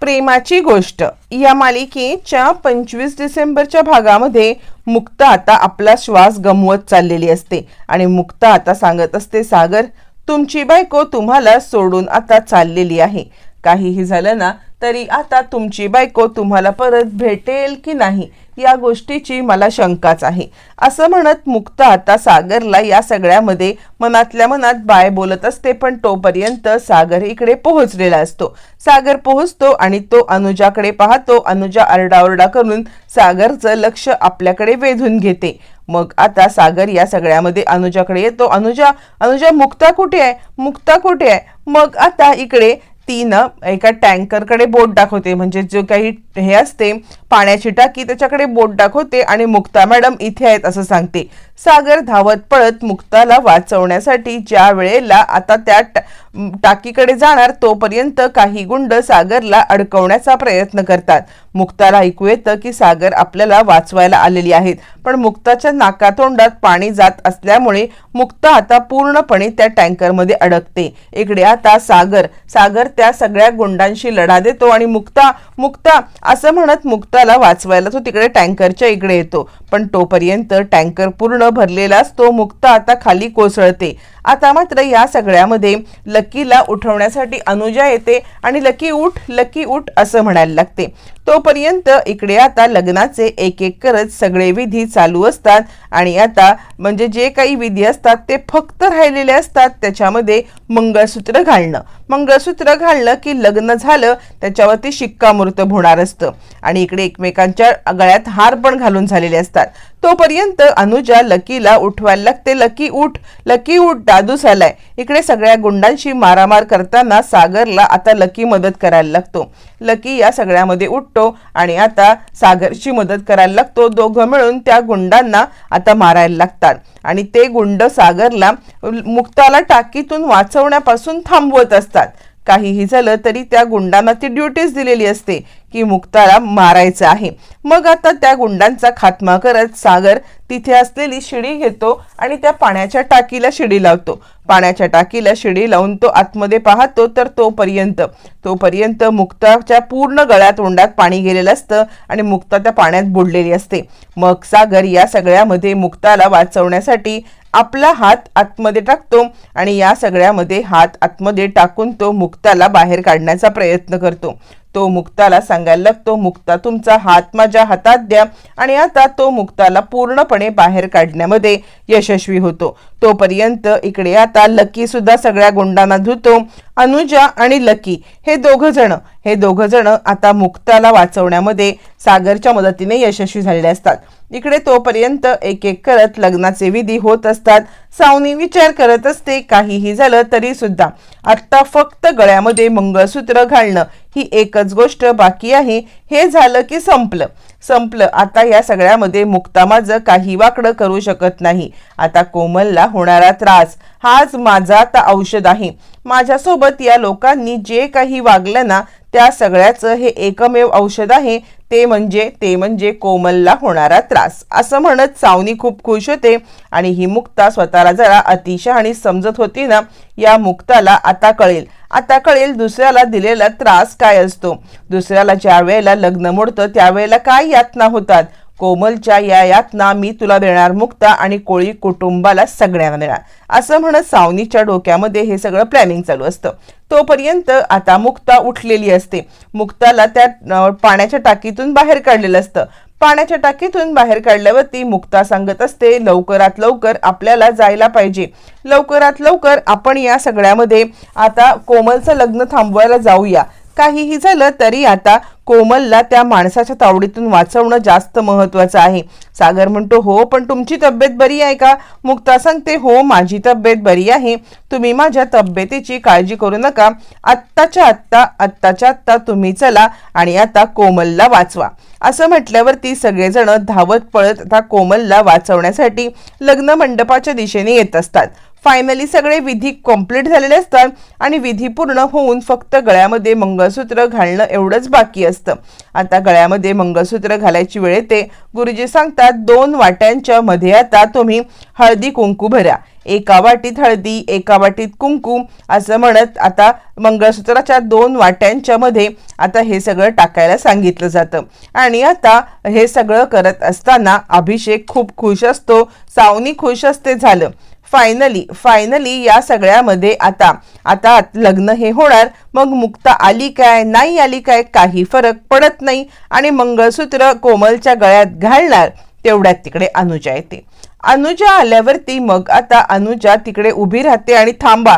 प्रेमाची गोष्ट. या मालिकेच्या पंचवीस डिसेंबरच्या भागामध्ये मुक्ता आता आपला श्वास गमवत चाललेली असते. आणि मुक्ता आता सांगत असते सागर तुमची बायको तुम्हाला सोडून आता चाललेली आहे. काहीही झालं ना तरी आता तुमची बायको तुम्हाला परत भेटेल की नाही? या गोष्टीची मला शंकाच आहे. असं म्हणत मुक्ता आता सागरला या सगळ्यामध्ये मनातल्या मनात बाय बोलत असते पण तोपर्यंत सागर इकडे पोहोचलेला असतो. सागर पोहोचतो आणि तो अनुजाकडे पाहतो. अनुजा आरडाओरडा करून सागरचं लक्ष आपल्याकडे वेधून घेते. मग आता सागर या सगळ्यामध्ये अनुजाकडे येतो. अनुजा अनुजा मुक्ता कुठे आहे? मुक्ता कुठे आहे? मग आता इकडे ती ना एका टँकरकडे बोट दाखवते. म्हणजे जो काही हे असते पाण्याची टाकी त्याच्याकडे बोट दाखवते आणि मुक्ता मॅडम इथे आहेत असं सांगते. सागर धावत पळत मुक्ताला वाचवण्यासाठी ज्या वेळेला आता त्या टाकीकडे जाणार तोपर्यंत काही गुंड सागरला अडकवण्याचा प्रयत्न करतात. मुक्ताला ऐकू येतं की सागर आपल्याला वाचवायला आलेली आहेत पण मुक्ताच्या नाकातोंडात पाणी जात असल्यामुळे मुक्ता आता पूर्णपणे त्या टँकरमध्ये अडकते. इकडे आता सागर सागर त्या सगळ्या गुंडांशी लढा देतो आणि मुक्ता मुक्ता असं म्हणत मुक्ताला वाचवायला तो तिकडे टँकरच्या इकडे येतो. पण तोपर्यंत टँकर पूर्ण भरलेला असतो मुक्ता आता खाली कोसळते. आता मात्र या सगळ्यामध्ये लकीला उठवण्यासाठी अनुजा येते आणि लकी उठ लकी उठ असं म्हणायला लागते. तोपर्यंत इकडे आता लग्नाचे एक एक करत सगळे विधी चालू असतात आणि आता म्हणजे जे काही विधी असतात ते फक्त राहिलेले असतात त्याच्यामध्ये मंगळसूत्र घालणं. मंगळसूत्र घालणं की लग्न झालं त्याच्यावरती शिक्कामोर्तब होणार असतं. आणि इकडे एकमेकांच्या गळ्यात हार पण घालून झालेले असतात. तोपर्यंत अनुजा लकीला उठवायला लागते. लकी उठ लकी उठ दादूस आलाय इकडे सगळ्या गुंडांशी मारामार करताना सागरला आता लकी मदत करायला लागतो. लकी या सगळ्यामध्ये उठतो. आणि आता सागरची मदत करायला लागतो. दोघं मिळून त्या गुंडांना आता मारायला लागतात. आणि ते गुंड सागरला मुक्ताला टाकीतून वाचवण्यापासून थांबवत असतात. काहीही झालं तरी त्या गुंडांना ती ड्युटीज दिलेली असते. की मुक्ताला मारायचं आहे. मग आता त्या गुंडांचा खात्मा करत सागर तिथे असलेली शिडी घेतो आणि त्या पाण्याच्या टाकीला शिडी लावतो. पाण्याच्या टाकीला शिडी लावून तो आतमध्ये पाहतो तर तोपर्यंत तोपर्यंत मुक्ताच्या पूर्ण गळ्यात तोंडात पाणी गेलेलं असतं आणि मुक्ता त्या पाण्यात बुडलेली असते. मग सागर या सगळ्यामध्ये मुक्ताला वाचवण्यासाठी आपला हात आतमध्ये टाकतो आणि या सगळ्यामध्ये हात आतमध्ये टाकून तो मुक्ताला बाहेर काढण्याचा प्रयत्न करतो. तो मुक्ताला सांगायला लागतो मुक्ता तुमचा हात माझ्या हातात द्या. आणि आता तो मुक्ताला पूर्णपणे बाहेर काढण्यामध्ये यशस्वी होतो. तोपर्यंत इकडे आता लकी सुद्धा सगळ्या गुंडांना धुतो. अनुजा आणि लकी हे दोघं जण. हे दोघं जण आता मुक्ताला वाचवण्यामध्ये सागरच्या मदतीने यशस्वी झालेले असतात. इकडे तोपर्यंत एक एक करत लग्नाचे विधी होत असतात. सावनी विचार करत असते काहीही झालं तरी सुद्धा. आत्ता फक्त गळ्यामध्ये मंगळसूत्र घालणं ही एकच गोष्ट बाकी आहे. हे झालं की संपलं. संपलं. आता या सगळ्यामध्ये मुक्ता माझं काही वाकडं करू शकत नाही आता कोमलला होणारा त्रास. हाच माझा आता औषध आहे. माझ्यासोबत या लोकांनी जे काही वागलं ना त्या सगळ्याचं हे एकमेव औषध आहे ते म्हणजे ते म्हणजे कोमलला होणारा त्रास. असं म्हणत सावनी खूप खुश होते आणि ही मुक्ता स्वतःला जरा अतिशय आणि समजत होती ना या मुक्ताला आता कळेल. आता कळेल दुसऱ्याला दिलेला त्रास काय असतो. दुसऱ्याला ज्या वेळेला लग्न मोडतं त्यावेळेला काय यातना होतात? कोमलच्या या यातना मी तुला देणार मुक्ता आणि कोळी कुटुंबाला सगळ्यांना देणार. असं म्हणत सावनीच्या डोक्यामध्ये हे सगळं प्लॅनिंग चालू असतं. तोपर्यंत आता मुक्ता उठलेली असते. मुक्ताला त्या पाण्याच्या टाकीतून बाहेर काढलेलं असतं. पाण्याच्या टाकीतून बाहेर काढल्यावरती मुक्ता सांगत असते लवकरात लवकर आपल्याला जायला पाहिजे. लवकरात लवकर आपण या सगळ्यामध्ये आता कोमलचं लग्न थांबवायला जाऊया. काहीही झालं तरी आता कोमलला त्या माणसाच्या तावडीतून वाचवणं जास्त महत्वाचं आहे. सागर म्हणतो हो पण तुमची तब्येत बरी आहे का? मुक्ता सांगते हो माझी तब्येत बरी आहे. तुम्ही माझ्या तब्येतीची काळजी करू नका. आत्ताच्या आत्ता आत्ताच्या आत्ता तुम्ही चला आणि आता कोमलला वाचवा. असं म्हटल्यावरती सगळेजण धावत पळत आता कोमलला वाचवण्यासाठी लग्न मंडपाच्या दिशेने येत असतात. फायनली सगळे विधी कंप्लीट झालेले असतात आणि विधी पूर्ण होऊन फक्त गळ्यामध्ये मंगळसूत्र घालणं एवढंच बाकी असतं. आता गळ्यामध्ये मंगळसूत्र घालायची वेळ येते. गुरुजी सांगतात दोन वाट्यांच्या मध्ये आता तुम्ही हळदी कुंकू भरा. एका वाटीत हळदी एका वाटीत कुंकू असं म्हणत आता मंगळसूत्राच्या दोन वाट्यांच्या मध्ये आता हे सगळं टाकायला सांगितलं जातं. आणि आता हे सगळं करत असताना अभिषेक खूप खुश असतो. सावनी खुश असते झालं. फायनली फायनली या सगळ्यामध्ये आता आता लग्न हे होणार. मग मुक्ता आली काय नाही आली काय काही फरक पडत नाही. आणि मंगळसूत्र कोमलच्या गळ्यात घालणार तेवढ्यात तिकडे अनुजा येते. अनुजा आल्यावरती मग आता अनुजा तिकडे उभी राहते आणि थांबा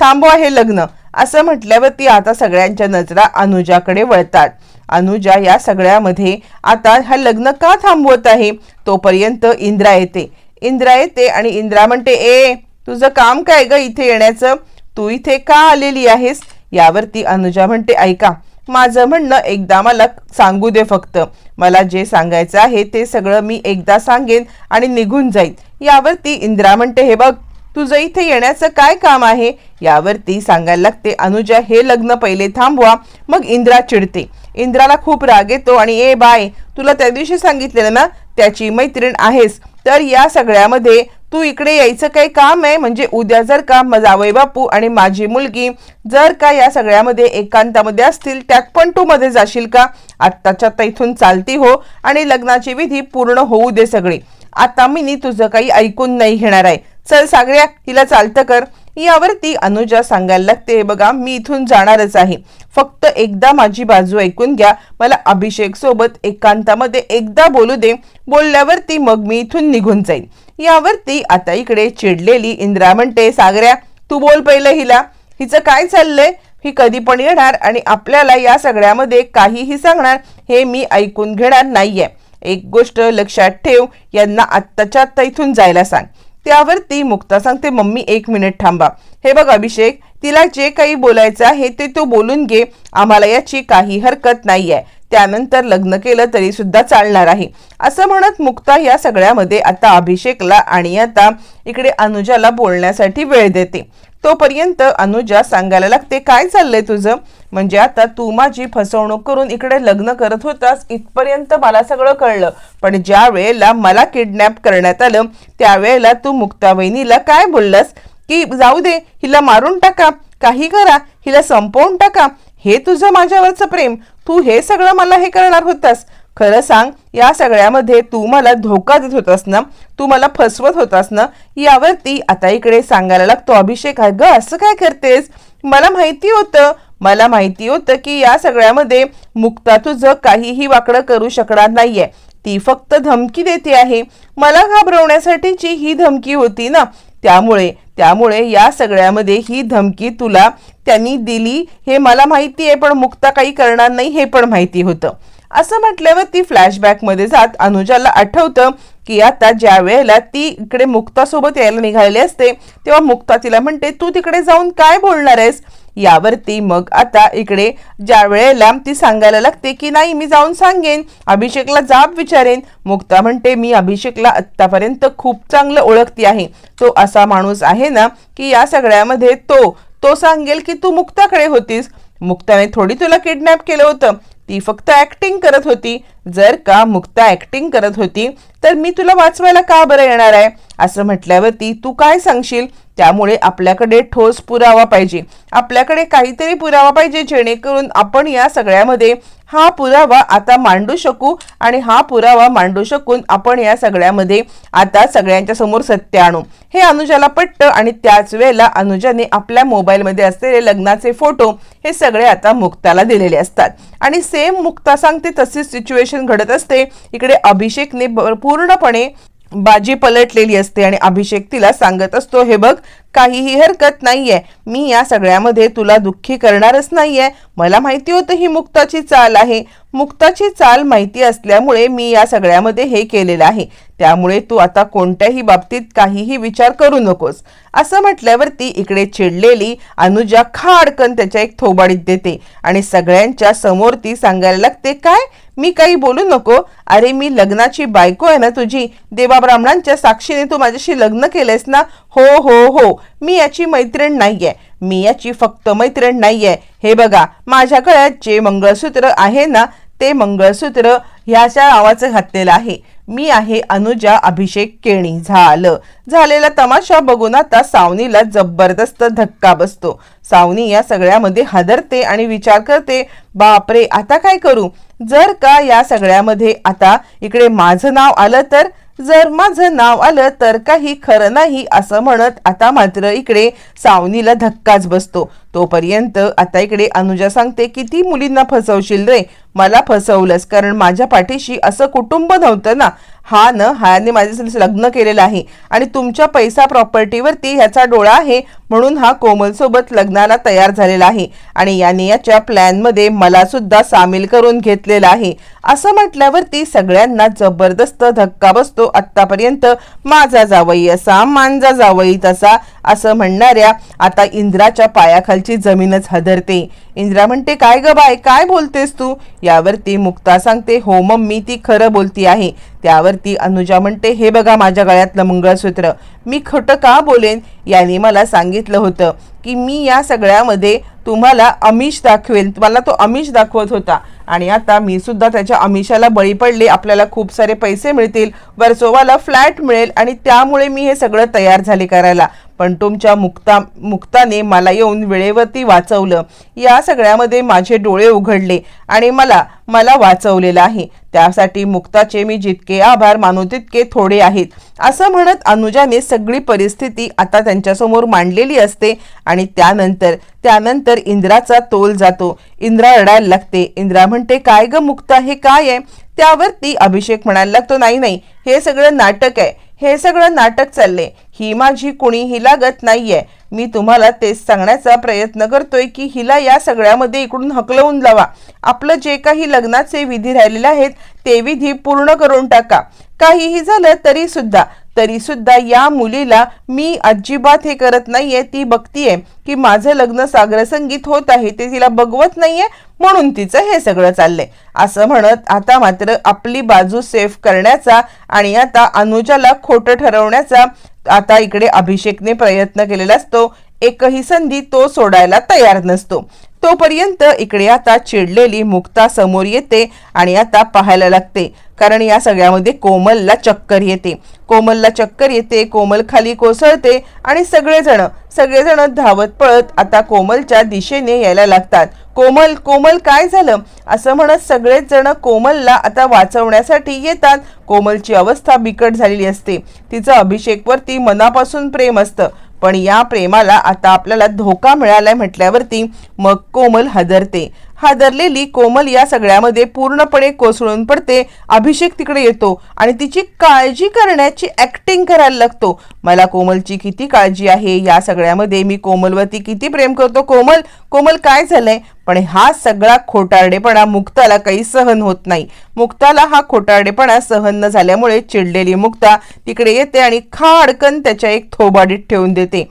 थांबवा हे लग्न. असं म्हटल्यावरती आता सगळ्यांच्या नजरा अनुजाकडे वळतात. अनुजा या सगळ्यामध्ये आता हा लग्न का थांबवत आहे? तोपर्यंत इंद्रा येते. इंद्रा येते आणि इंद्रा म्हणते ए तुझं काम काय ग इथे येण्याचं? तू इथे का आलेली आहेस? यावरती अनुजा म्हणते ऐका माझं म्हणणं एकदा मला सांगू दे फक्त. मला जे सांगायचं आहे ते सगळं मी एकदा सांगेन आणि निघून जाईन. यावरती इंद्रा म्हणते हे बघ तुझं इथे येण्याचं काय काम आहे? यावरती सांगायला लागते अनुजा हे लग्न पहिले थांबवा. मग इंद्रा चिडते. इंद्राला खूप राग येतो आणि ए बाय तुला त्या दिवशी सांगितलेलं ना त्याची मैत्रीण आहेस. तर या सगळ्यामध्ये तू इकडे यायचं काही काम आहे? म्हणजे उद्या जर का जावई बापू आणि माझी मुलगी जर का या सगळ्यामध्ये एकांतामध्ये असतील त्यात पण तू मध्ये जाशील का? आत्ताच्या आता इथून चालती हो आणि लग्नाची विधी पूर्ण होऊ दे सगळी. आता मी तुझं काही ऐकून नाही घेणार आहे. चल सागऱ्या तिला चालतं कर. यावरती अनुजा सांगायला लागते बघा मी इथून जाणारच आहे. फक्त एकदा माझी बाजू ऐकून घ्या. मला अभिषेक सोबत एकांतामध्ये एकदा बोलू दे. बोलल्यावरती मग मी इथून निघून जाईन. यावरती आता इकडे चिडलेली इंद्रा म्हणते सागऱ्या तू बोल पहिलं हिला. हिचं काय चाललंय? ही कधी पण येणार आणि आपल्याला या सगळ्यामध्ये काहीही सांगणार हे मी ऐकून घेणार नाहीये. एक गोष्ट लक्षात ठेव यांना आत्ताच्या आत्ता इथून जायला सांग. त्यावर ती मुक्ता सांगते मम्मी एक मिनिट थांबा. हे बघ अभिषेक तिला जे काही बोलायचं आहे ते तू बोलून घे. आम्हाला याची काही हरकत नाही आहे त्यानंतर लग्न केलं तरी सुद्धा चालणार आहे. असं म्हणत मुक्ता या सगळ्यामध्ये आता अभिषेकला आणि आता इकडे अनुजाला बोलण्यासाठी वेळ देते. तोपर्यंत अनुजा सांगायला लागते काय चाललंय तुझं? म्हणजे आता तू माझी फसवणूक करून इकडे लग्न करत होतास इथपर्यंत मला सगळं कळलं. पण ज्या वेळेला मला किडनॅप करण्यात आलं त्यावेळेला तू मुक्ता वहिनीला काय बोललास? की जाऊ दे हिला मारून टाका काही करा हिला संपवून टाका. हे तुझं माझ्यावरचं प्रेम. तू हे सगळं मला हे करणार होतास. खरं सांग या सगळ्यामध्ये तू मला धोका देत होतास ना? तू मला फसवत होतास ना? यावरती आता इकडे सांगायला लागतो अभिषेक ग असं काय करतेस? मला माहिती होतं मला माहिती होतं की या सगळ्यामध्ये मुक्ता तुझं काहीही वाकडं करू शकणार नाहीये. ती फक्त धमकी देते आहे. मला घाबरवण्यासाठीची ही धमकी होती ना? त्यामुळे त्यामुळे या सगळ्यामध्ये ही धमकी तुला त्यांनी दिली हे मला माहिती आहे पण मुक्ता काही करणार नाही हे पण माहिती होतं. असं म्हटल्यावर ती फ्लॅशबॅकमध्ये जात अनुजाला आठवतं की आता ज्या वेळेला ती इकडे मुक्तासोबत यायला निघालेली असते तेव्हा मुक्ता तिला म्हणते तू तिकडे जाऊन काय बोलणार आहेस? यावरती मग आता इकडे ज्या वेळेला ती सांगायला लागते की नाही मी जाऊन सांगेन अभिषेकला जाब विचारेन. मुक्ता म्हणते मी अभिषेकला आत्तापर्यंत खूप चांगलं ओळखती आहे. तो असा माणूस आहे ना की या सगळ्यामध्ये तो तो सांगेल की तू मुक्ताकडे होतीस. मुक्ताने थोडी तुला किडनॅप केलं होतं. ती फक्त ऍक्टिंग करत होती. जर का मुक्ता ऍक्टिंग करत होती तर मी तुला वाचवायला का बरं येणार आहे? असं म्हटल्यावरती तू काय सांगशील? त्यामुळे आपल्याकडे ठोस पुरावा पाहिजे. आपल्याकडे काहीतरी पुरावा पाहिजे जेणेकरून आपण या सगळ्यामध्ये हा पुरावा आता मांडू शकू आणि हा पुरावा मांडू शकून आपण या सगळ्यामध्ये आता सगळ्यांच्या समोर सत्य आणू. हे अनुजाला पटतं आणि त्याच वेळेला अनुजाने आपल्या मोबाईलमध्ये असलेले लग्नाचे फोटो हे सगळे आता मुक्ताला दिलेले असतात. आणि सेम मुक्ता सांगते तशीच सिच्युएशन घडत असते. इकडे अभिषेकने पूर्णपणे बाजी पलटलेली असते आणि अभिषेक तिला सांगत असतो हे बघ काहीही हरकत नाहीये. मी या सगळ्यामध्ये तुला दुःखी करणारच नाहीये. मला माहिती होतं ही मुक्ताची चाल आहे. मुक्ताची चाल माहिती असल्यामुळे मी या सगळ्यामध्ये हे केलेलं आहे. त्यामुळे तू आता कोणत्याही बाबतीत काहीही विचार करू नकोस. असं म्हटल्यावरती इकडे चिडलेली अनुजा खाडकन त्याच्या एक थोबाडीत देते आणि सगळ्यांच्या समोर ती सांगायला लागते काय? मी काही बोलू नको? अरे मी लग्नाची बायको आहे ना तुझी. देवा ब्राह्मणांच्या साक्षीने तू माझ्याशी लग्न केलंयस ना? हो हो हो. मी याची मैत्रीण नाहीये. मी याची फक्त मैत्रीण नाहीये. हे बघा माझ्या गळ्यात जे मंगळसूत्र आहे ना ते मंगळसूत्र ह्याच्या नावाचं घातलेलं आहे. मी आहे अनुजा अभिषेक केणी. झालं. झालेला तमाशा बघून आता सावनीला जबरदस्त धक्का बसतो. सावनी या सगळ्यामध्ये हादरते आणि विचार करते बापरे आता काय करू? जर का या सगळ्यामध्ये आता इकडे माझं नाव आलं तर? जर माझं नाव आलं तर काही खरं नाही असं म्हणत आता मात्र इकडे सावनीला धक्काच बसतो. तोपर्यंत आता इकडे अनुजा सांगते किती मुलींना फसवशील रे? मला फसवलंस. कारण माझ्या पाठीशी असं कुटुंब नव्हतं ना. हा न हायाने माझ्यासाठी लग्न केलेलं आहे. आणि तुमच्या पैसा प्रॉपर्टीवरती ह्याचा डोळा आहे म्हणून हा कोमलसोबत लग्नाला तयार झालेला आहे. आणि याने याच्या प्लॅनमध्ये मला सुद्धा सामील करून घेतलेला आहे. असं म्हटल्यावरती सगळ्यांना जबरदस्त धक्का बसतो. आत्तापर्यंत माझा जावई असा मांजा जावई तसा असं म्हणणाऱ्या आता इंद्राच्या पायाखालची जमीनच हदरते. इंद्रा म्हणते काय ग बाय काय बोलतेस तू? यावरती मुक्ता सांगते हो मम्मी ती खरं बोलती आहे. त्यावरती अनुजा म्हणते हे बघा माझ्या गळ्यातलं मंगळसूत्र. मी खोटं का बोलेन? याने मला सांगितलं होतं की मी या सगळ्यामध्ये तुम्हाला अमिष दाखवेल. मला तो अमिष दाखवत होता. आणि आता मी सुद्धा त्याच्या अमिषाला बळी पडले. आपल्याला खूप सारे पैसे मिळतील. वर्सोवाला फ्लॅट मिळेल. आणि त्यामुळे मी हे सगळं तयार झाले करायला. पण तुमच्या मुक्ता मुक्ताने मला येऊन वेळेवरती वाचवलं. या सगळ्यामध्ये माझे डोळे उघडले आणि मला मला वाचवलेलं आहे. त्यासाठी मुक्ताचे मी जितके आभार मानू तितके थोडे आहेत. असं म्हणत अनुजाने सगळी परिस्थिती आता त्यांच्यासमोर मांडलेली असते आणि त्यानंतर त्यानंतर इंद्राचा तोल जातो. इंद्रा रडायला लागते. इंद्रा म्हणते काय ग मुक्ता हे काय आहे? त्यावरती अभिषेक म्हणायला लागतो नाही नाही हे सगळं नाटक आहे. हे सगळं नाटक चालले ही माझी कुणी ही लागत नाहीये. मी तुम्हाला तेच सांगण्याचा प्रयत्न करतोय की हिला या सगळ्यामध्ये इकडून हकलवून लावा. आपलं जे काही लग्नाचे विधी राहिलेले आहेत ते विधी पूर्ण करून टाका. काहीही झालं तरी सुद्धा तरी सुद्धा या मुलीला मी अजिबात हे करत नाहीये. ती बघतीये की माझं लग्न सागर संगीत होत आहे ते तिला बघवत नाहीये म्हणून तिचं हे सगळं चाललंय. असं म्हणत आता मात्र आपली बाजू सेफ करण्याचा आणि आता अनुजाला खोटं ठरवण्याचा आता इकडे अभिषेकने प्रयत्न केलेला असतो एकही संधी तो सोडायला तयार नसतो. तोपर्यंत इकडे आता चिडलेली मुक्ता समोर येते आणि आता पाहायला लागते. कारण या सगळ्यामध्ये कोमलला चक्कर येते. कोमलला चक्कर येते कोमल खाली कोसळते आणि सगळेजण सगळेजण धावत पळत आता कोमलच्या दिशेने यायला लागतात. कोमल कोमल काय झालं? असं म्हणत सगळेच जण कोमलला आता वाचवण्यासाठी येतात. कोमलची अवस्था बिकट झालेली असते. तिचं अभिषेकवरती मनापासून प्रेम असतं. पण या प्रेमाला आता आपल्याला धोका मिळालाय म्हटल्यावरती मग कोमल हादरते. हादरलेली कोमल या सगळ्यामध्ये पूर्णपणे कोसळून पडते. अभिषेक तिकडे येतो आणि तिची काळजी करण्याची ऍक्टिंग करायला लागतो. मला कोमलची किती काळजी आहे? या सगळ्यामध्ये मी कोमलवरती किती प्रेम करतो? कोमल कोमल काय झालंय? पण हा सगळा खोटारडेपणा मुक्ताला काही सहन होत नाही. मुक्ताला हा खोटारडेपणा सहन न झाल्यामुळे चिडलेली मुक्ता तिकडे येते आणि खाडकन त्याच्या एक थोबाडीत ठेवून देते.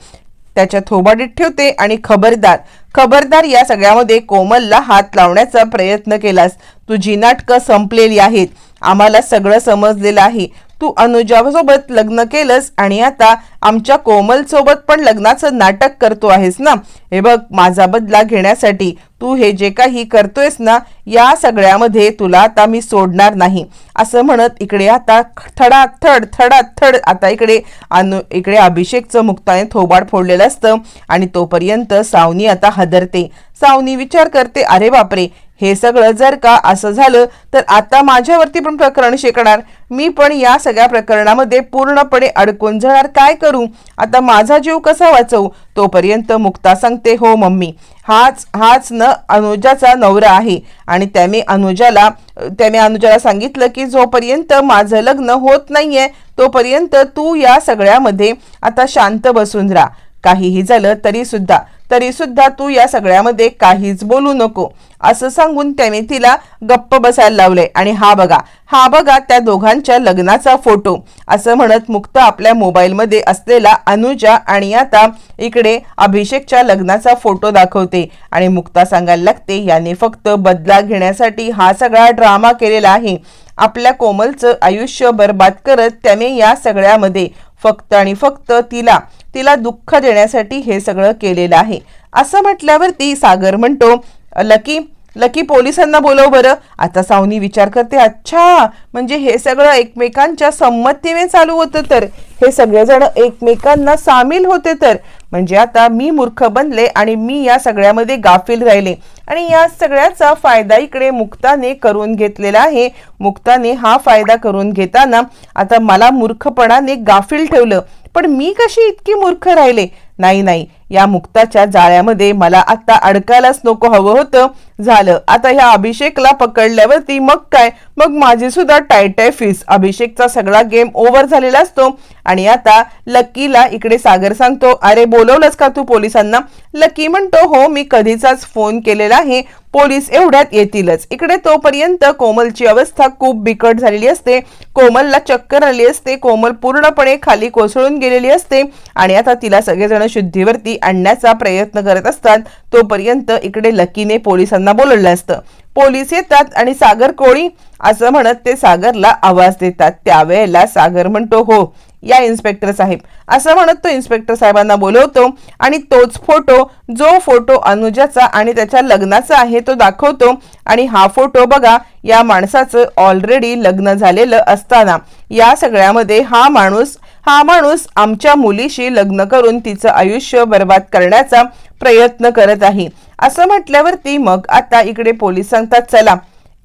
त्याच्या थोबाडीत ठेवते आणि खबरदार खबरदार या सगळ्यामध्ये कोमलला हात लावण्याचा प्रयत्न केलास. तुझी नाटकं संपलेली आहेत. आम्हाला सगळं समजलेलं आहे. तू अनुजासोबत लग्न केलंस आणि आता आमच्या कोमलसोबत पण लग्नाचं नाटक करतो आहेस ना? हे बघ माझा बदला घेण्यासाठी तू हे जे काही करतोयस ना या सगळ्यामध्ये तुला आता मी सोडणार नाही. असं म्हणत इकडे आता थडा थड थडा थड आता इकडे अनु इकडे अभिषेकचं मुक्ताने थोबाड फोडलेलं असतं आणि तोपर्यंत सावनी आता हदरते. सावनी विचार करते अरे बापरे हे सगळं जर का असं झालं तर आता माझ्यावरती पण प्रकरण शिकणार. मी पण या सगळ्या प्रकरणामध्ये पूर्णपणे अडकून जाणार. काय करू? आता माझा जीव कसा वाचवू? तोपर्यंत मुक्ता सांगते हो मम्मी हाच हाच न अनुजाचा नवरा आहे. आणि त्याने अनुजाला त्याने अनुजाला सांगितलं की जोपर्यंत माझं लग्न होत नाहीये तोपर्यंत तू या सगळ्यामध्ये आता शांत बसून राहा. काहीही झालं तरी सुद्धा. तरी सुद्धा तू या सगळ्यामध्ये काहीच बोलू नको. असं सांगून त्याने तिला गप्प बसायला लावले. आणि हा बघा हा बघा त्या दोघांच्या लग्नाचा फोटो. असं म्हणत मुक्त आपल्या मोबाईलमध्ये असलेला अनुजा आणि आता इकडे अभिषेकच्या लग्नाचा फोटो दाखवते. आणि मुक्ता सांगायला लागते याने फक्त बदला घेण्यासाठी हा सगळा ड्रामा केलेला आहे. आपल्या कोमलचं आयुष्य बर्बाद करत त्याने या सगळ्यामध्ये फक्त आणि फक्त तिला तिला दुःख देण्यासाठी हे सगळं केलेलं आहे. असं म्हटल्यावरती सागर म्हणतो लकी लकी पोलिसांना बोलव बरं. आता सावनी विचार करते अच्छा म्हणजे हे सगळं एकमेकांच्या संमतीने चालू होतं तर? हे सगळेजण एकमेकांना सामील होते तर? म्हणजे आता मी मूर्ख बनले आणि मी या सगळ्यामध्ये गाफील राहिले. आणि या सगळ्याचा फायदा इकडे मुक्ताने करून घेतलेला आहे. मुक्ताने हा फायदा करून घेताना आता मला मूर्खपणाने गाफील ठेवलं. पण मी कशी इतकी मूर्ख राहिले? नाही नाही. या मुक्ताच्या जाळ्यामध्ये मला आता अडकायलाच नको हवं होतं. झालं. आता ह्या अभिषेकला पकडल्यावरती मग काय? मग माझी सुद्धा टायटाय फीस अभिषेकचा सगळा गेम ओव्हर झालेला असतो. आणि आता लकीला इकडे सागर सांगतो अरे बोलवलंच का तू पोलिसांना? लकी म्हणतो हो मी कधीचाच फोन केलेला आहे. पोलीस एवढ्यात येतीलच. इकडे तोपर्यंत कोमलची अवस्था खूप बिकट झालेली असते. कोमलला चक्कर आली असते. कोमल पूर्णपणे खाली कोसळून गेलेली असते आणि आता तिला सगळेजण शुद्धीवरती आणण्याचा प्रयत्न करत असतात. तोपर्यंत इकडे लकीने पोलिसांना बोलवलं असतं. पोलीस येतात आणि सागर कोळी? असं म्हणत ते सागरला आवाज देतात. त्यावेळेला सागर म्हणतो हो या इन्स्पेक्टर साहेब. असं म्हणत तो इन्स्पेक्टर साहेबांना बोलवतो आणि तोच फोटो जो फोटो अनुजाचा आणि त्याच्या लग्नाचा आहे तो दाखवतो आणि हा फोटो बघा या माणसाचं ऑलरेडी लग्न झालेलं असताना. या सगळ्यामध्ये हा माणूस हा माणूस आमच्या मुलीशी लग्न करून तिचं आयुष्य बर्बाद करण्याचा प्रयत्न करत आहे. असं म्हटल्यावरती मग आता इकडे पोलीस सांगतात चला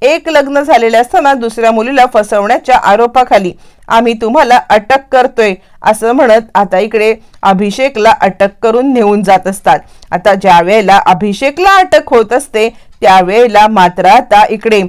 एक लग्न झालेले असताना दुसऱ्या मुलीला फसवण्याच्या आरोपाखाली आम्ही तुम्हाला अटक करतोय असं म्हणत आता इकडे अभिषेकला अटक करून नेऊन जात असतात. आता ज्या वेळेला अभिषेकला अटक होत असते त्यावेळेला मात्र आता इकडे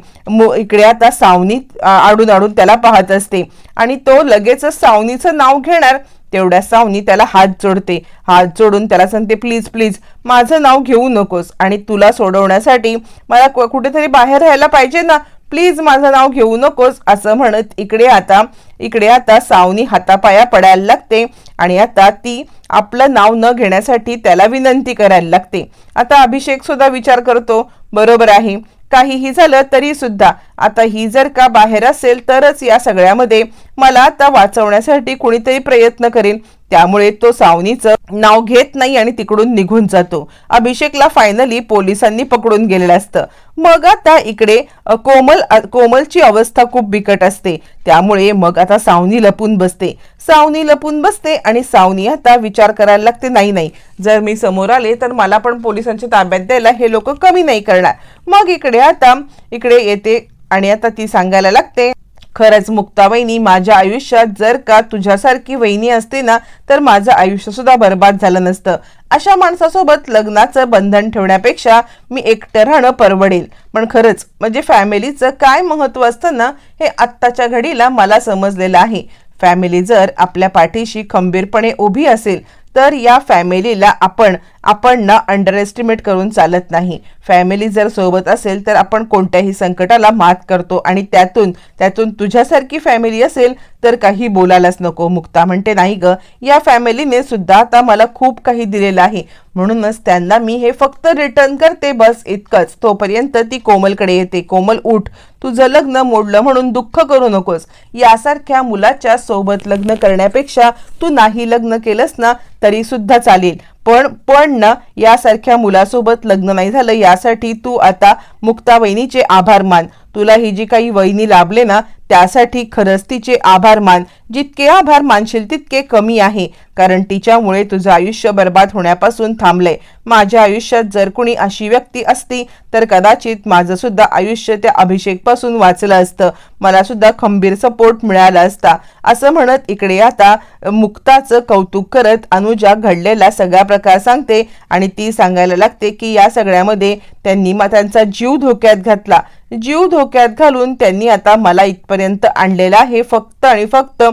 इकडे आता सावनी आडून आडून त्याला पाहत असते. आणि तो लगेचच सावनीचं नाव घेणार. तेवढ्या सावनी त्याला हात जोडते. हात जोडून त्याला सांगते प्लीज प्लीज माझं नाव घेऊ नकोस आणि तुला सोडवण्यासाठी मला कुठेतरी बाहेर राहायला पाहिजे ना. प्लीज माझं नाव घेऊ नकोस. असं म्हणत इकडे आता इकडे आता सावनी हातापाया पडायला लागते आणि आता ती आपलं नाव न घेण्यासाठी त्याला विनंती करायला लागते. आता अभिषेक सुद्धा विचार करतो बरोबर आहे. काहीही झालं तरी सुद्धा. आता ही जर का बाहेर असेल तरच या सगळ्यामध्ये मला आता वाचवण्यासाठी कुणीतरी प्रयत्न करेल त्यामुळे तो सावनीचं नाव घेत नाही आणि तिकडून निघून जातो. अभिषेकला फायनली पोलिसांनी पकडून गेलेलं असतं. मग आता इकडे कोमल कोमलची अवस्था खूप बिकट असते. त्यामुळे मग आता सावनी लपून बसते. सावनी लपून बसते आणि सावनी आता विचार करायला लागते नाही नाही जर मी समोर आले तर मला पण पोलिसांच्या ताब्यात द्यायला हे लोक कमी नाही करणार. मग इकडे आता इकडे येते आणि आता ती सांगायला लागते खरंच मुक्ताबाईनी माझ्या आयुष्यात जर का तुझ्यासारखी वहिनी असते ना तर माझं आयुष्य सुद्धा बर्बाद झालं नसतं. अशा माणसासोबत लग्नाचं बंधन ठेवण्यापेक्षा मी एकटं राहणं परवडेल. पण खरंच म्हणजे फॅमिलीचं काय महत्त्व असतं ना हे आत्ताच्या घडीला मला समजलेलं आहे. फॅमिली जर आपल्या पाठीशी खंबीरपणे उभी असेल तर या फॅमिलीला आपण आपण ना अंडर एस्टिमेट करून चालत नाही. फॅमिली जर सोबत असेल तर आपण कोणत्याही संकटाला मात करतो आणि त्यातून त्यातून तुझ्यासारखी फॅमिली असेल तर काही बोलायलाच नको. मुक्ता म्हणते नाही ग या फॅमिलीने सुद्धा आता मला खूप काही दिलेलं आहे. म्हणूनच त्यांना मी हे फक्त रिटर्न करते बस इतकंच. तोपर्यंत ती कोमलकडे येते. कोमल उठ तुझं लग्न मोडलं म्हणून दुःख करू नकोस. यासारख्या मुलाच्या सोबत लग्न करण्यापेक्षा तू नाही लग्न केलंस ना तरी सुद्धा चालेल. पण पण ना यासारख्या मुलासोबत लग्न नाही झालं यासाठी तू आता मुक्तावहिनीचे आभार मान. तुला ही जी काही वहिनी लाभले ना त्यासाठी खरंच तिचे आभार मान. जितके आभार मानशील तितके कमी आहे. कारण तिच्यामुळे तुझं आयुष्य बर्बाद होण्यापासून थांबलंय. माझ्या आयुष्यात जर कुणी अशी व्यक्ती असती तर कदाचित माझं सुद्धा आयुष्य त्या अभिषेकपासून वाचलं असतं. मला सुद्धा खंबीर सपोर्ट मिळाला असता. असं म्हणत इकडे आता मुक्ताचं कौतुक करत अनुजा घडलेला सगळा प्रकार सांगते आणि ती सांगायला लागते की या सगळ्यामध्ये त्यांनी त्यांचा जीव धोक्यात घातला. जीव धोक्यात घालून त्यांनी आता मला इथपर्यंत आणलेला आहे. फक्त आणि फक्त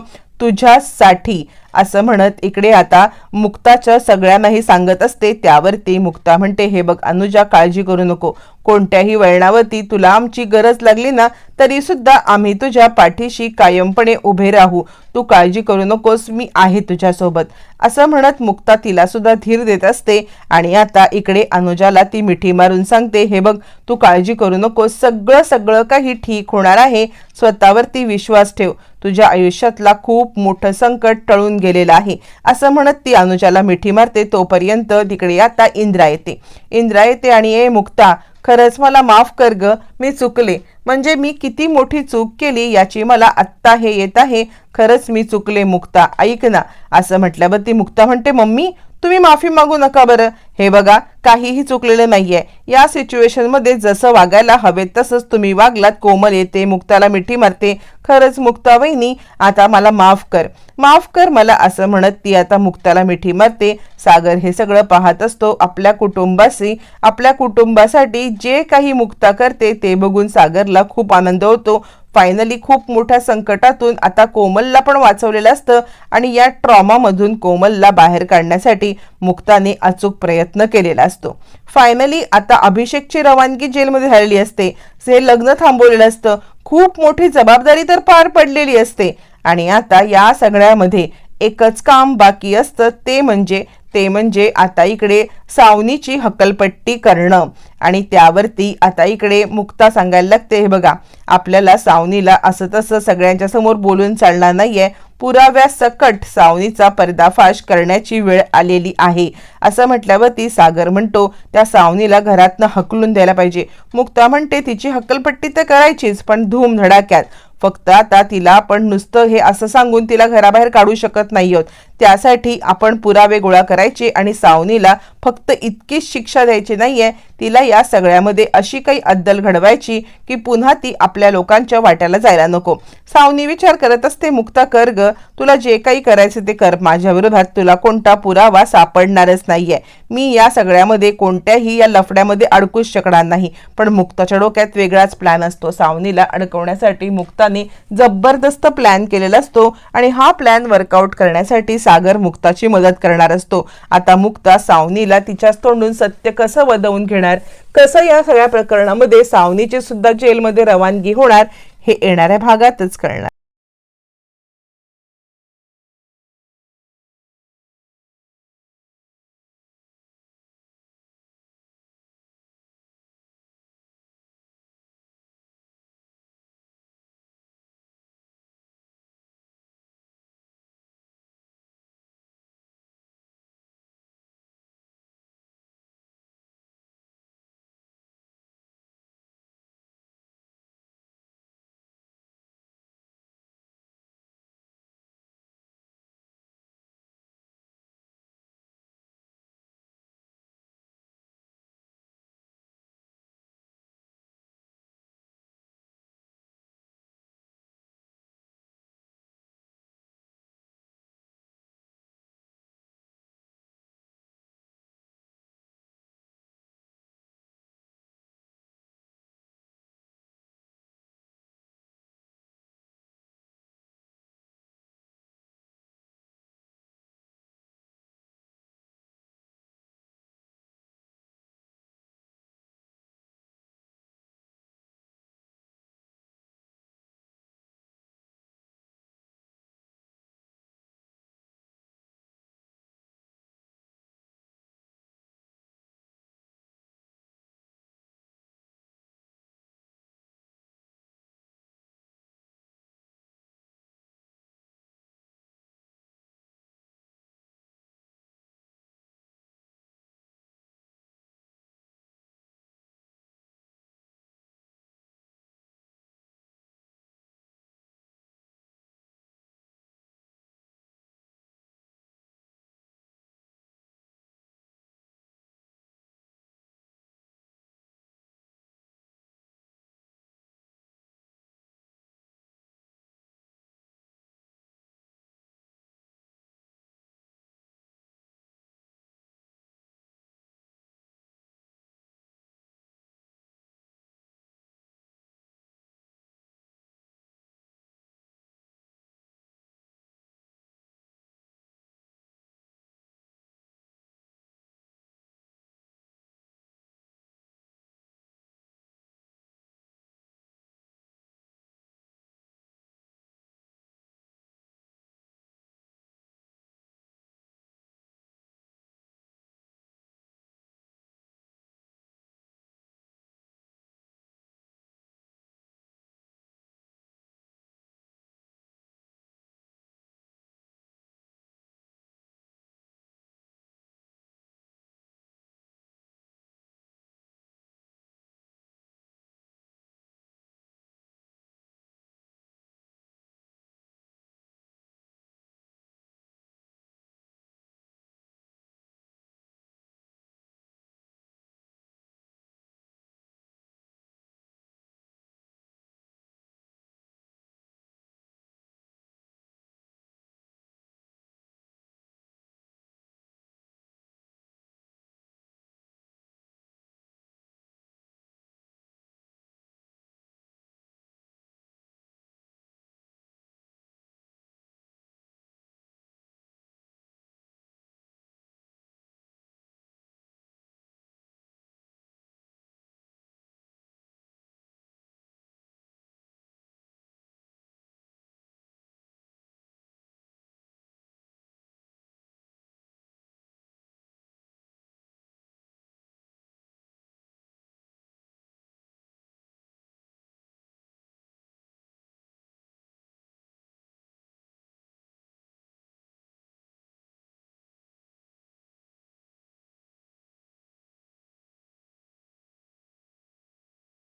तुझ्यासाठी असं म्हणत इकडे आता मुक्ताच्या सगळ्यांनाही सांगत असते. त्यावरती मुक्ता म्हणते हे बघ अनुजा काळजी करू नको. कोणत्याही वळणावरती तुला आमची गरज लागली ना तरी सुद्धा आम्ही तुझ्या पाठीशी कायमपणे उभे राहू. तू काळजी करू नकोस मी आहे तुझ्यासोबत. असं म्हणत मुक्ता तिला सुद्धा धीर देत असते. आणि आता इकडे अनुजाला ती मिठी मारून सांगते हे बघ तू काळजी करू नकोस. सगळं सगळं काही ठीक होणार आहे. स्वतःवरती विश्वास ठेव. तुझ्या आयुष्यातला खूप मोठं संकट टळून गेलेलं आहे. असं म्हणत ती अनुजाला मिठी मारते. तोपर्यंत तिकडे आता इंद्रा येते. इंद्रा येते आणि ए मुक्ता खरंच मला माफ कर ग. मी चुकले. म्हणजे मी किती मोठी चूक केली याची मला आत्ता हे येत आहे. खरंच मी चुकले मुक्ता. ऐक ना. असं म्हटल्यावर ती मुक्ता म्हणते मम्मी तुम्ही माफी मागू नका बरं. हे बघा काहीही चुकलेलं नाहीये. या सिच्युएशनमध्ये जसं वागायला हवे तसंच तुम्ही वागलात. कोमल येते मुक्ताला मिठी मारते. खरंच मुक्ता वहिनी आता मला माफ कर. माफ कर मला असं म्हणत ती आता मुक्ताला मिठी मारते. सागर हे सगळं पाहत असतो आपल्या कुटुंबाशी. आपल्या कुटुंबासाठी जे काही मुक्ता करते ते बघून सागरला खूप आनंद होतो. फायनली खूप मोठ्या संकटातून आता कोमलला पण वाचवलेलं असतं आणि या ट्रॉमामधून कोमलला बाहेर काढण्यासाठी मुक्ताने अचूक प्रयत्न केलेला असतो. फायनली आता अभिषेकची रवानगी जेलमध्ये झालेली असते. हे लग्न थांबवलेलं असतं. खूप मोठी जबाबदारी तर पार पडलेली असते. आणि आता या सगळ्यामध्ये एकच काम बाकी असतं ते म्हणजे ते म्हणजे आता इकडे सावनीची हकलपट्टी करणं. आणि त्यावरती आता इकडे मुक्ता सांगायला लागते हे बघा आपल्याला सावनीला असं तसं सगळ्यांच्या समोर बोलून चालणार नाहीये. पुराव्या सकट सावनीचा पर्दाफाश करण्याची वेळ आलेली आहे. असं म्हटल्यावरती सागर म्हणतो त्या सावनीला घरातनं हकलून द्यायला पाहिजे. मुक्ता म्हणते तिची हक्कलपट्टी तर करायचीच पण धूम धडाक्यात. फक्त आता तिला आपण नुसतं हे असं सांगून तिला घराबाहेर काढू शकत नाही आहोत. त्यासाठी आपण पुरावे गोळा करायचे आणि सावनीला फक्त इतकीच शिक्षा द्यायची नाहीये तिला या सगळ्यामध्ये अशी काही अद्दल घडवायची की पुन्हा ती आपल्या लोकांच्या वाट्याला जायला नको. सावनी विचार करत असते मुक्ता कर ग तुला जे काही करायचं ते कर माझ्या विरोधात तुला कोणता पुरावा सापडणारच नाहीये. मी या सगळ्यामध्ये कोणत्याही या लफड्यामध्ये अडकूच शकणार नाही. पण मुक्ताच्या डोक्यात वेगळाच प्लॅन असतो. सावनीला अडकवण्यासाठी मुक्ताने जबरदस्त प्लॅन केलेला असतो आणि हा प्लॅन वर्कआउट करण्यासाठी सागर मुक्ताची मदत करणार असतो. आता मुक्ता सावनीला तिच्याच तोंडून सत्य कसं वदवून घेणार? कसं या सगळ्या प्रकरणामध्ये सावनीची सुद्धा जेलमध्ये रवानगी होणार? हे येणाऱ्या भागातच कळणार.